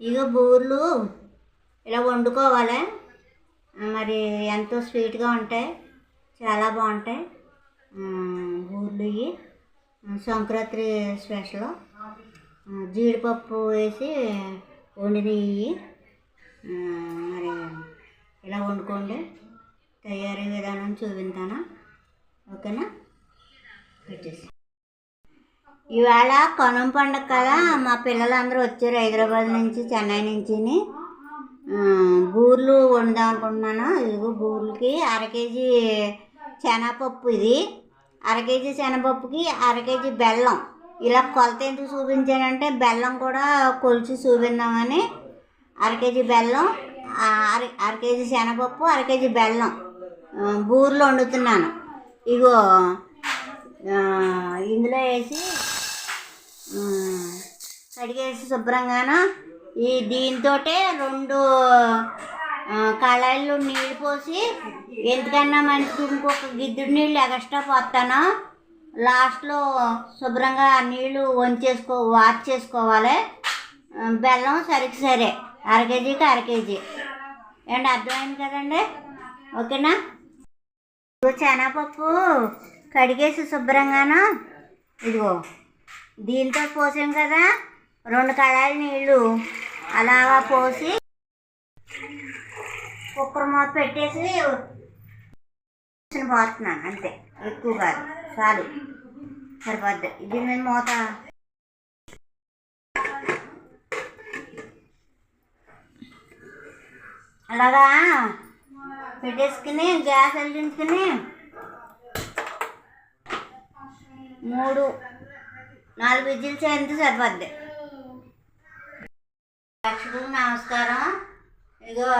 ఇగో బూర్లు ఇలా వండుకోవాలి. మరి ఎంతో స్వీట్గా ఉంటాయి. చాలా బాగుంటాయి. బూర్లు ఇవి. సంక్రాంతి స్పెషల్. జీడిపప్పు వేసి వండినవి మరి ఇలా వండుకోండి. తయారీ విధానం చూపించాను ఓకేనా? పెట్టేసి. ఇవాళ కొనం పండుగ కదా మా పిల్లలందరూ వచ్చారు హైదరాబాద్ నుంచి చెన్నై నుంచి బూర్లు వండుదాం అనుకుంటున్నాను. ఇదిగో బూర్లకి అర కేజీ శనగపప్పు ఇది. అర కేజీ శనగపప్పుకి అర కేజీ బెల్లం. ఇలా కొలత ఎందుకు చూపించానంటే బెల్లం కూడా కొలిచి చూపిందామని అర కేజీ బెల్లం అర అర కేజీ శనగపప్పు అర కేజీ బెల్లం. బూర్లు వండుతున్నాను. ఇగో ఇందులో వేసి కడిగేసి శుభ్రంగాన? ఈ దీంతో రెండు కళాయిలు నీళ్ళు పోసి ఎందుకన్నా మంచిది ఇంకొక గిద్దుడు నీళ్ళు ఎక్స్ట్రా పోస్తాను లాస్ట్లో శుభ్రంగా నీళ్ళు వంచేసుకో వాచ్ చేసుకోవాలి. బెల్లం సరికి సరే అర కేజీకి అర కేజీ. ఏంటి అర్థమైంది కదండి? ఓకేనా? ఇప్పుడు శనగపప్పు కడిగేసి శుభ్రంగాను? ఇదిగో. దీంతో పోసాం కదా. రెండు కళాయిల నీళ్ళు అలాగా పోసి కుక్కర్ మూత పెట్టేసి పోతున్నాను అంతే. ఎక్కువ కాదు చాలు. సరిపోద్ది. ఇది నేను మూత అలాగా పెట్టేసుకుని గ్యాస్ వెలిగించుకుని మూడు నాలుగు విజిల్స్ ఎంత సరిపోద్ది లక్షలకు నమస్కారం. ఇదిగో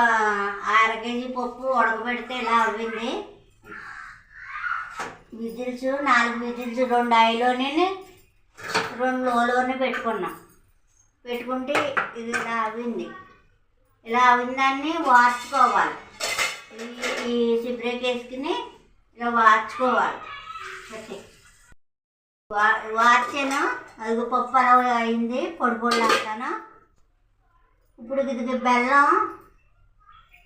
అర కేజీ పప్పు ఉడకబెడితే ఇలా అవ్వింది. విజిల్స్ నాలుగు విజిల్స్ రెండు ఐలోనే రెండు లోలోనే పెట్టుకున్నాం. పెట్టుకుంటే ఇది ఇలా అవ్వింది. ఇలా అవిన దాన్ని వార్చుకోవాలి. ఈ- సిబ్రేక్ వేసుకుని ఇలా వార్చుకోవాలి. ఓకే. వార్చాను అది పప్పు అలా అయింది పొడి పొడి లాగాను ఇప్పుడు ఇది బెల్లం.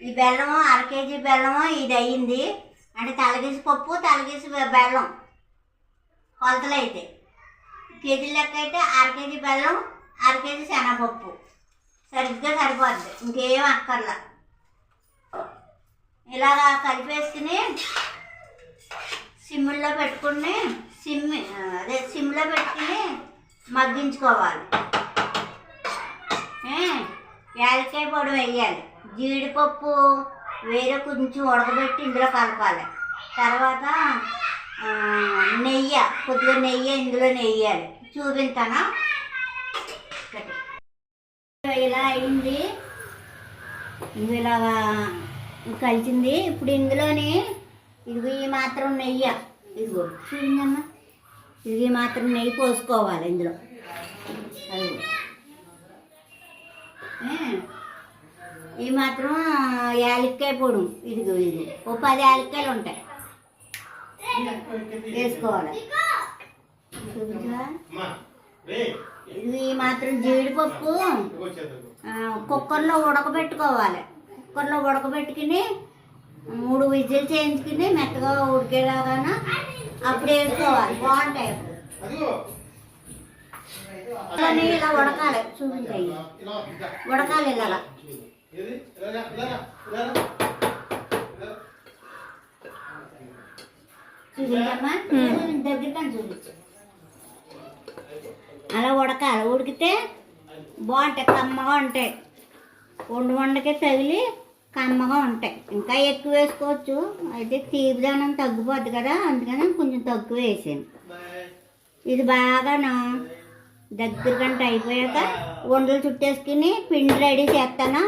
ఈ బెల్లము అర కేజీ బెల్లము ఇది అయ్యింది. అంటే తలగేసి పప్పు తలగేసి బెల్లం. కొలతలు అయితే. కేజీ లెక్క అయితే అర కేజీ బెల్లం అర కేజీ శనగపప్పు. సరిగ్గా సరిపోద్ది. ఇంకేం అక్కర్లా. ఇలాగా కలిపేసుకుని సిమ్ముల్లో పెట్టుకుని సిమ్ అదే సిమ్లో పెట్టుకుని మగ్గించుకోవాలి. యాలకాయ పొడి వేయాలి. జీడిపప్పు వేరే కొంచెం ఉడకబెట్టి ఇందులో కలపాలి. తర్వాత నెయ్యి కొద్దిగా నెయ్యి ఇందులో నెయ్యాలి. చూపించానా? ఇలా అయింది. ఇది ఇలాగా కలిసింది. ఇప్పుడు ఇందులోని ఇదిగో ఈ మాత్రం నెయ్యి. ఇదిగో చూపిందమ్మా ఇది మాత్రం నెయ్యి పోసుకోవాలి ఇందులో. అది మాత్రం యాలక్కాయ పొడి ఇదిగో ఇది. ఓ పది యాలక్కాయలు ఉంటాయి. వేసుకోవాలి. ఇది మాత్రం జీడిపప్పు. కుక్కర్లో ఉడకబెట్టుకోవాలి. కుక్కర్లో ఉడకబెట్టుకుని మూడు విజిల్ చేయించుకుని మెత్తగా ఉడికేలాగా అప్పుడు వేసుకోవాలి. బాగుంటాయి. ఇలానే ఇలా ఉడకాలి చూపించాయి. ఉడకాలి ఇలాగా చూపించమ్మా? చూపించు. అలా ఉడకాలి ఉడికితే బాగుంటాయి కమ్మగా ఉంటాయి. వండు వండకే తగిలి కమ్మగా ఉంటాయి. ఇంకా ఎక్కువ వేసుకోవచ్చు. అయితే తీపిదానం తగ్గిపోద్ది కదా. అందుకని కొంచెం తక్కువ వేసాను. ఇది బాగా దగ్గర గంట అయిపోయాక వండలు చుట్టేసుకుని పిండి రెడీ చేస్తాను.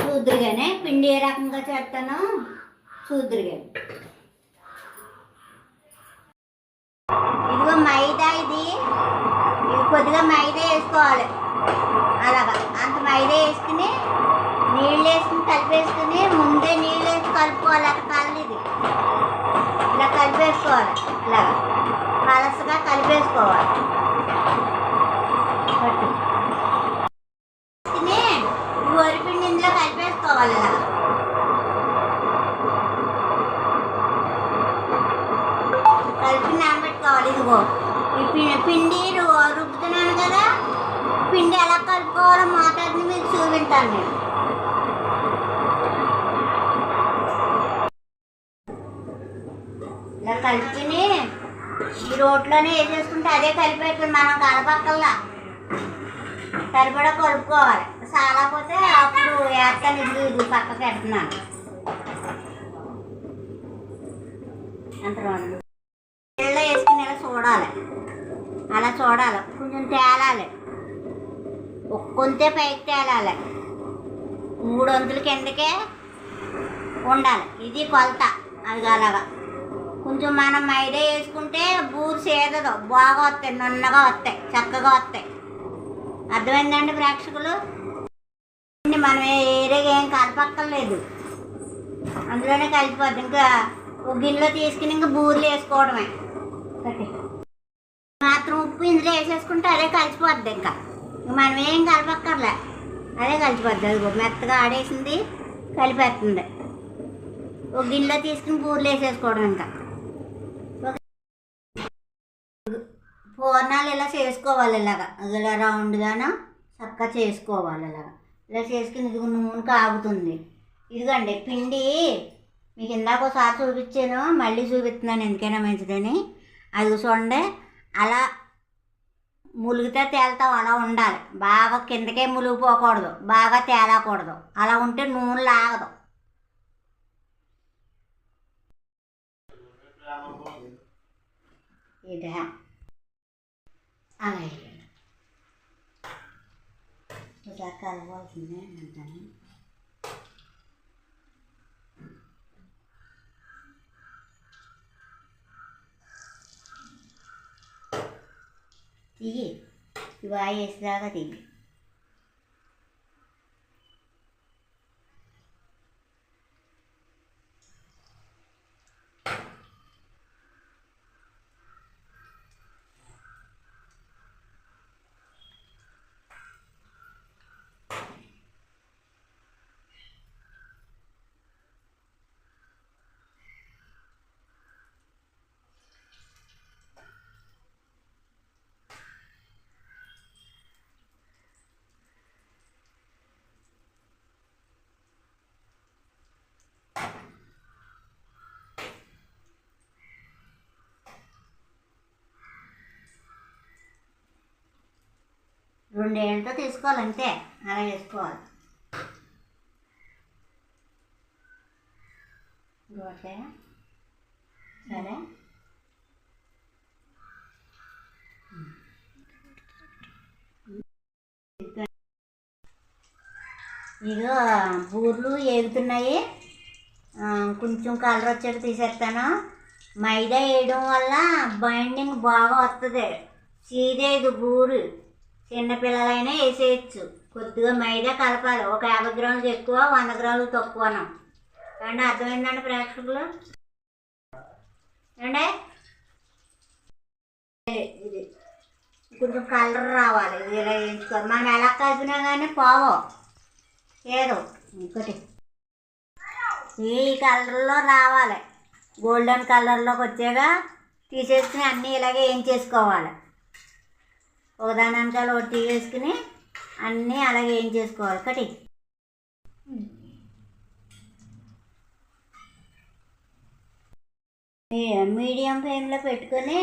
చూద్దరుగానే చూద్దురుగానే పిండి ఏ రకంగా చేస్తానో చూద్దరుగా ఇదిగో మైదా ఇది. కొద్దిగా మైదా వేసుకోవాలి. అలాగా అంత మైదా వేసుకుని నీళ్ళు వేసుకుని కలిపేసుకుని ముందే నీళ్ళు వేసి కలుపుకోవాలి. అక్కడ కళ్ళు ఇలా కలిపేసుకోవాలి. ఇలా పలసగా కలిపేసుకోవాలి. ఇలా కలుపుకుని ఈ రోట్లోనే వేసేసుకుంటే అదే కలిపేస్తుంది మనం కలపక్కల్లా. సరిపడా కలుపుకోవాలి. సాలపోతే అప్పుడు వేస్తాను ఇది ఇది పక్కకి పెడుతున్నాను అంత రెండు? వేసుకుని ఇలా చూడాలి. అలా చూడాలి. కొంచెం తేలాలి. ఒక్కొంతే పైకి తేలాలి. మూడు వంతుల కిందకే ఉండాలి. ఇది కొలత. అది అలాగా కొంచెం మనం మైదా వేసుకుంటే బూరు సేదదు బాగా వస్తాయి నున్నగా వస్తాయి చక్కగా వస్తాయి. అర్థమైందండి ప్రేక్షకులు? మనం ఏరియాగా ఏం కలపక్కర్లేదు అందులోనే కలిసిపోద్ది. ఇంకా ఒక గిన్నెలో తీసుకుని ఇంకా బూరెలు వేసుకోవడమే. మాత్రం ఉప్పు ఇందులో వేసేసుకుంటే అదే కలిసిపోద్ది ఇంకా. మనం ఏం కలపక్కర్లే అదే కలిసిపోద్ది. అది మెత్తగా ఆడేసింది కలిపేస్తుంది. ఒక గిన్నెలో తీసుకుని బూరెలు వేసేసుకోవడం ఇంకా. పూర్ణాలు ఇలా చేసుకోవాలి ఇలాగా ఇలా రౌండ్గాను చక్కగా చేసుకోవాలి ఇలాగా ఇలా చేసుకుని ఇదిగో నూనె కాగుతుంది. ఇదిగండి పిండి మీకు ఇందాక ఒకసారి చూపించాను మళ్ళీ చూపిస్తున్నాను ఎందుకైనా మంచిదని. అది చూడండి అలా ములిగితే తేలుతాం అలా ఉండాలి. బాగా కిందకే ములిగిపోకూడదు బాగా తేలకూడదు. అలా ఉంటే నూనె లాగదు. ఇదే Ana Elena. Pues acá lo voy a final también. Sigue. A ir రెండేళ్ళతో తీసుకోవాలి అంతే అలా వేసుకోవాలి. ఓకే సరే. ఇగో బూర్లు ఏగుతున్నాయి. కొంచెం కలర్ వచ్చాక తీసేస్తాను. మైదా వేయడం వల్ల బైండింగ్ బాగా వస్తుంది సీదేది బూరు. చిన్నపిల్లలైనా వేసేయచ్చు. కొద్దిగా మైదా కలపాలి. ఒక యాభై గ్రాములు ఎక్కువ వంద గ్రాములు తక్కువను అండి అర్థమైందండి ప్రేక్షకులు? అండి ఇది. కొంచెం కలర్ రావాలి. ఇది ఇలా వేయించుకోవాలి. మనం ఎలా కలిపినా కానీ పోవు. ఏదో ఇంకోటి. ఈ కలర్లో రావాలి. గోల్డెన్ కలర్లోకి వచ్చాక తీసేసుకుని అన్నీ ఇలాగే ఏం చేసుకోవాలి ఒకదాని వెనకాల ఒకటి వేసుకుని అన్నీ అలాగే ఏం చేసుకోవాలి? ఒకటి మీడియం ఫ్లేమ్లో పెట్టుకొని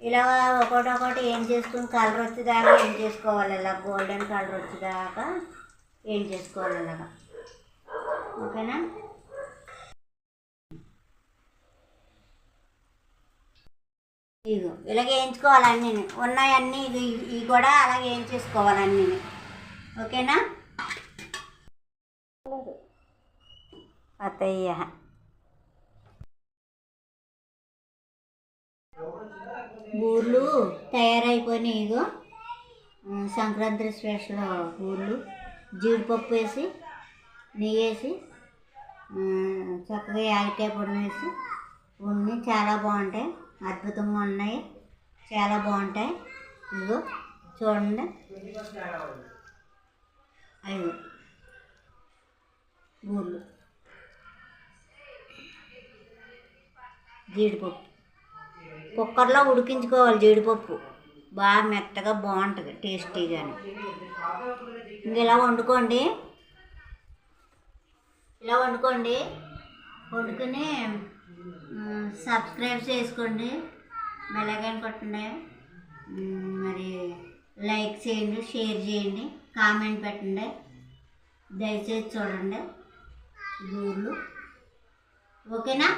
ఇలా ఒకటి ఒకటి ఏం చేసుకుని కలర్ వచ్చేదాకా ఏం చేసుకోవాలి? ఇలా గోల్డెన్ కలర్ వచ్చేదాకా ఏం చేసుకోవాలి? ఇలాగా. ఓకేనా? ఇగో ఇలాగ వేయించుకోవాలి అన్నీ ఉన్నాయన్నీ ఇది ఇవి కూడా అలాగే వేయించేసుకోవాలి అన్నీ ఓకేనా? అత్తయ్య. బూర్లు తయారైపోయినాయి ఇగో. సంక్రాంతి స్పెషల్ బూర్లు. జీడిపప్పు వేసి నెయ్యి వేసి చక్కగా యాలకాయ పొడి వేసి ఉన్ని చాలా బాగుంటాయి. అద్భుతంగా ఉన్నాయి. చాలా బాగుంటాయి. ఇదిగో చూడండి. అయ్యో. బూర్లు. జీడిపప్పు. కుక్కర్లో ఉడికించుకోవాలి జీడిపప్పు. బాగా మెత్తగా బాగుంటుంది టేస్టీగాను. ఇంక ఇలా వండుకోండి. ఇలా వండుకోండి. వండుకుని సబ్స్క్రైబ్ చేసుకోండి. బెల్లైకాన్ కొట్టండి. మరి లైక్ చేయండి షేర్ చేయండి కామెంట్ పెట్టండి. దయచేసి చూడండి. గూర్లు ఓకేనా?